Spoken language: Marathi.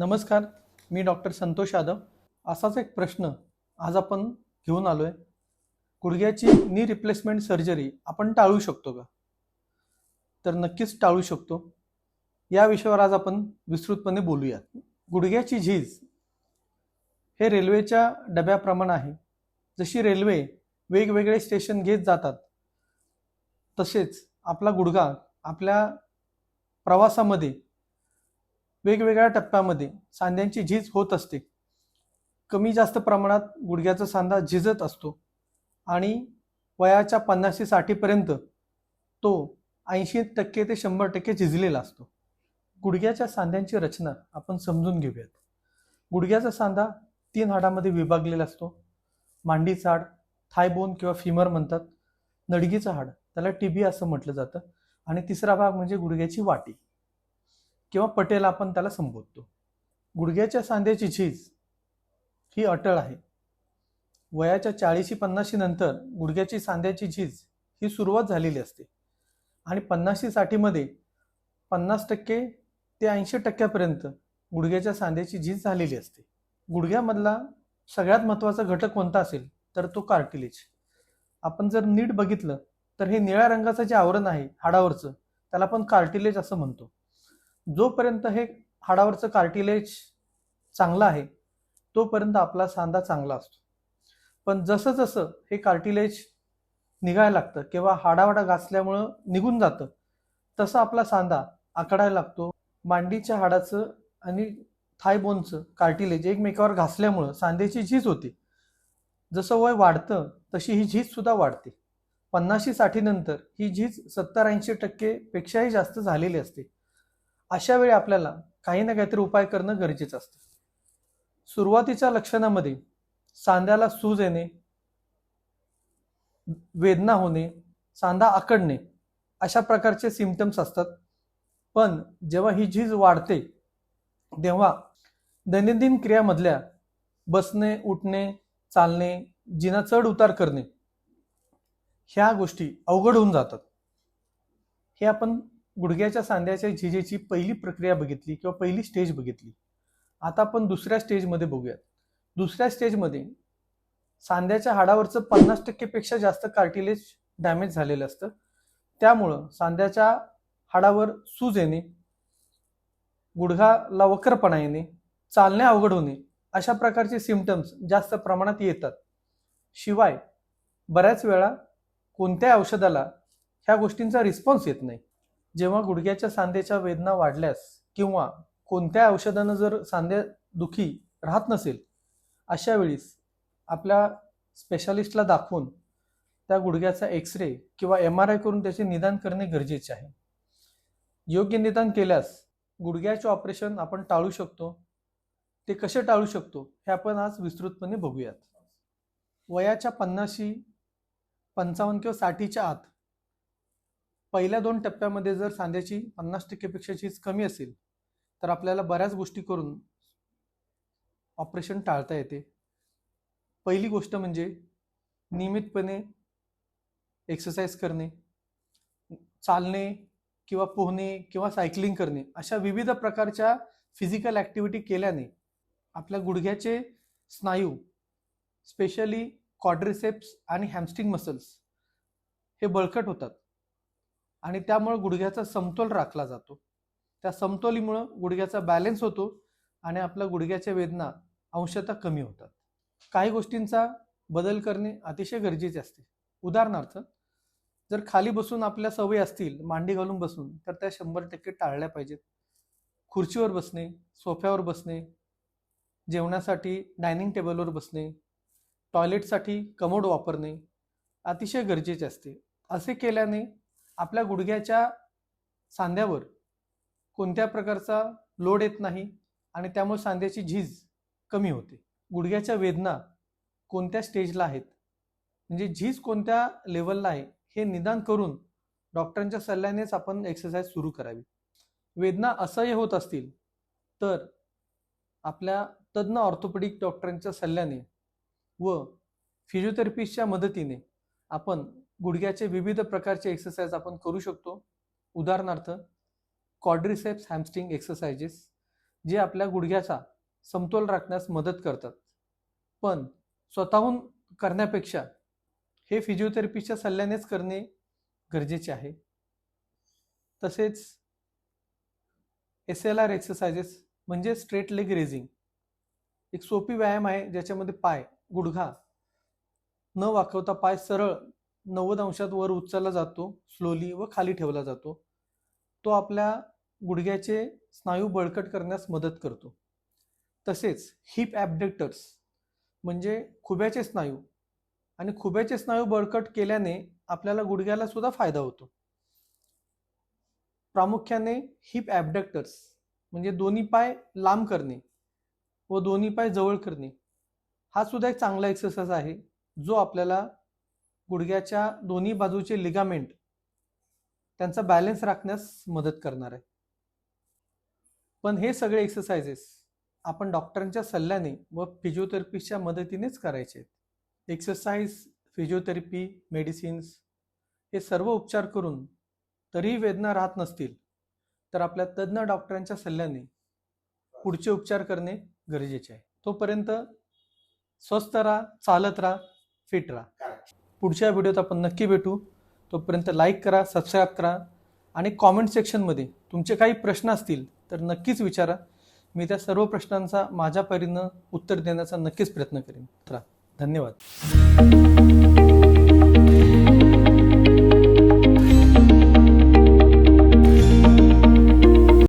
नमस्कार मी डॉक्टर संतोष यादव. असाच एक प्रश्न आज आपण घेऊन आलो आहे गुडघ्याची नी रिप्लेसमेंट सर्जरी आपण टाळू शकतो का? तर नक्कीच टाळू शकतो. या विषयावर आज आपण विस्तृतपणे बोलूयात. गुडघ्याची झीज हे रेल्वेच्या डब्याप्रमाणे आहे. जशी रेल्वे वेगवेगळे स्टेशन घेत जातात तसेच आपला गुडघा आपल्या प्रवासामध्ये वेगवेगळ्या टप्प्यामध्ये सांध्यांची झीज होत असते. कमी जास्त प्रमाणात गुडघ्याचा सांधा झिजत असतो आणि वयाच्या पन्नाशी साठीपर्यंत तो ऐंशी टक्के ते शंभर टक्के झिजलेला असतो. गुडघ्याच्या सांध्यांची रचना आपण समजून घेऊयात. गुडघ्याचा सांधा तीन हाडामध्ये विभागलेला असतो. मांडीचा हाड थायबोन किंवा फिमर म्हणतात. नडगीचं हाड त्याला टीबी असं म्हटलं जातं. आणि तिसरा भाग म्हणजे गुडघ्याची वाटी. किंवा पटेल आपण त्याला संबोधतो. गुडघ्याच्या सांध्याची झीज ही अटळ आहे. वयाच्या चाळीशी पन्नाशी नंतर गुडघ्याची सांध्याची झीज ही सुरुवात झालेली असते. आणि पन्नाशी साठीमध्ये पन्नास टक्के ते ऐंशी टक्क्यापर्यंत गुडघ्याच्या सांध्याची झीज झालेली असते. गुडघ्यामधला सगळ्यात महत्त्वाचा घटक कोणता असेल? तर तो कार्टिलेज. आपण जर नीट बघितलं तर हे निळ्या रंगाचं जे आवरण आहे हाडावरचं त्याला आपण कार्टिलेज असं म्हणतो. जोपर्यंत हे हाडावरचं कार्टिलेज चांगलं आहे तोपर्यंत आपला सांधा चांगला असतो. पण जसं जसं हे कार्टिलेज निघायला लागतं किंवा हाडावाडा घासल्यामुळं निघून जातं तसं आपला सांधा आकडायला लागतो. मांडीच्या हाडाचं आणि थायबोनचं कार्टिलेज एकमेकावर घासल्यामुळं सांध्याची झीज होते. जसं वय वाढतं तशी ही झीज सुद्धा वाढते. पन्नाशी साठीनंतर ही झीज सत्तर ऐंशी टक्केपेक्षाही जास्त झालेली असते. अशा वेळी आपल्याला काही ना काहीतरी उपाय करणं गरजेचं असतं. सुरुवातीच्या लक्षणामध्ये सांध्याला सूज येणे वेदना होणे सांधा आकडणे अशा प्रकारचे सिमटम्स असतात. पण जेव्हा ही झीज वाढते तेव्हा दैनंदिन क्रियामधल्या बसणे उठणे चालणे जिना चढ उतार करणे ह्या गोष्टी अवघड होऊन जातात. हे आपण गुडघ्याच्या सांध्याच्या झिजेची पहिली प्रक्रिया बघितली किंवा पहिली स्टेज बघितली. आता आपण दुसऱ्या स्टेजमध्ये बघूयात. दुसऱ्या स्टेजमध्ये सांध्याच्या हाडावरचं पन्नास टक्केपेक्षा जास्त कार्टिलेज डॅमेज झालेलं असतं. त्यामुळं सांध्याच्या हाडावर सूज येणे गुडघाला वक्रपणा येणे चालणे अवघड होणे अशा प्रकारचे सिमटम्स जास्त प्रमाणात येतात. शिवाय बऱ्याच वेळा कोणत्याही औषधाला ह्या गोष्टींचा रिस्पॉन्स येत नाही. जेव्हा गुडघ्याच्या सांध्याच्या वेदना वाढल्यास किंवा कोणत्या औषधानं जर सांध्या दुखी राहत नसेल अशा वेळीस आपल्या स्पेशालिस्टला दाखवून त्या गुडघ्याचा एक्स रे किंवा एम आर आय करून त्याचे निदान करणे गरजेचे आहे. योग्य निदान केल्यास गुडघ्याचे ऑपरेशन आपण टाळू शकतो. ते कसे टाळू शकतो हे आपण आज विस्तृतपणे बघूयात. वयाच्या पन्नाशी पंचावन्न किंवा साठीच्या आत पहिल्या दोन टप्प्यामध्ये जर सांध्याची पन्नास टक्केपेक्षा चीज कमी असेल तर आपल्याला बऱ्याच गोष्टी करून ऑपरेशन टाळता येते. पहिली गोष्ट म्हणजे नियमितपणे एक्सरसाइज करणे चालणे किंवा पोहणे किंवा सायकलिंग करणे अशा विविध प्रकारच्या फिजिकल ॲक्टिव्हिटी केल्याने आपल्या गुडघ्याचे स्नायू स्पेशली क्वाड्रिसेप्स आणि हॅमस्टिंग मसल्स हे बळकट होतात. आणि त्यामुळं गुडघ्याचा समतोल राखला जातो. त्या समतोलीमुळं गुडघ्याचा बॅलेन्स होतो आणि आपल्या गुडघ्याच्या वेदना अंशतः कमी होतात. काही गोष्टींचा बदल करणे अतिशय गरजेचे असते. उदाहरणार्थ जर खाली बसून आपल्या सवयी असतील मांडी घालून बसून तर त्या शंभर टक्के टाळल्या पाहिजेत. खुर्चीवर बसणे सोफ्यावर बसणे जेवणासाठी डायनिंग टेबलवर बसणे टॉयलेटसाठी कमोड वापरणे अतिशय गरजेचे असते. असे केल्याने आपल्या गुडघ्याच्या सांध्यावर कोणत्या प्रकारचा लोड येत नाही आणि त्यामुळे सांध्याची झीज कमी होते. गुडघ्याच्या वेदना कोणत्या स्टेजला आहेत? म्हणजे झीज कोणत्या लेवलला आहे? हे निदान करून डॉक्टरांच्या सल्ल्यानेच आपण एक्सरसाइज सुरू करावी. वेदना असह्य होत असतील तर आपल्या तज्ज्ञ ऑर्थोपेडिक डॉक्टरांच्या सल्ल्याने व फिजिओथेरपिस्टच्या मदतीने आपण गुडघ्याचे विविध प्रकारचे एक्सरसाइज आपण करू शकतो. उदाहरणार्थ कॉड्रिसेप्स हॅमस्ट्रिंग एक्सरसाइजेस जे आपल्या गुडघ्याचा समतोल राखण्यास मदत करतात. पण स्वतःहून करण्यापेक्षा हे फिजिओथेरपीच्या सल्ल्यानेच करणे गरजेचे आहे. तसेच एस एल आर एक्सरसाइजेस म्हणजे स्ट्रेट लेग रेझिंग एक सोपी व्यायाम आहे ज्याच्यामध्ये पाय गुडघा न वाकवता पाय सरळ नव्वद अंशात वर उचलला जातो स्लोली व खाली ठेवला जातो. तो आपल्या गुडघ्याचे स्नायू बळकट करण्यास मदत करतो. तसेच हिप ॲबडेक्टर्स म्हणजे खुब्याचे स्नायू आणि खुब्याचे स्नायू बळकट केल्याने आपल्याला गुडघ्याला सुद्धा फायदा होतो. प्रामुख्याने हिप ॲबडक्टर्स म्हणजे दोन्ही पाय लांब करणे व दोन्ही पाय जवळ करणे. हा सुद्धा एक चांगला एक्सरसाइज आहे जो आपल्याला गुडघ्याच्या दोन्ही बाजूचे लिगामेंट त्यांचा बॅलन्स राखण्यास मदत करणार आहे. पण हे सगळे एक्सरसाइजेस आपण डॉक्टरांच्या सल्ल्याने व फिजिओथेरपीच्या मदतीनेच करायचे आहेत. एक्सरसाइज फिजिओथेरपी मेडिसिन्स हे सर्व उपचार करून तरीही वेदना राहत नसतील तर आपल्या तज्ज्ञ डॉक्टरांच्या सल्ल्याने पुढचे उपचार करणे गरजेचे आहे. तोपर्यंत स्वस्थ राहा चालत राहा फिट राहा. पुढच्या व्हिडिओत आपण नक्की भेटू. तोपर्यंत लाईक करा सबस्क्राईब करा आणि कॉमेंट सेक्शनमध्ये तुमचे काही प्रश्न असतील तर नक्कीच विचारा. मी त्या सर्व प्रश्नांचा माझ्या परीनं उत्तर देण्याचा नक्कीच प्रयत्न करेन. तर धन्यवाद.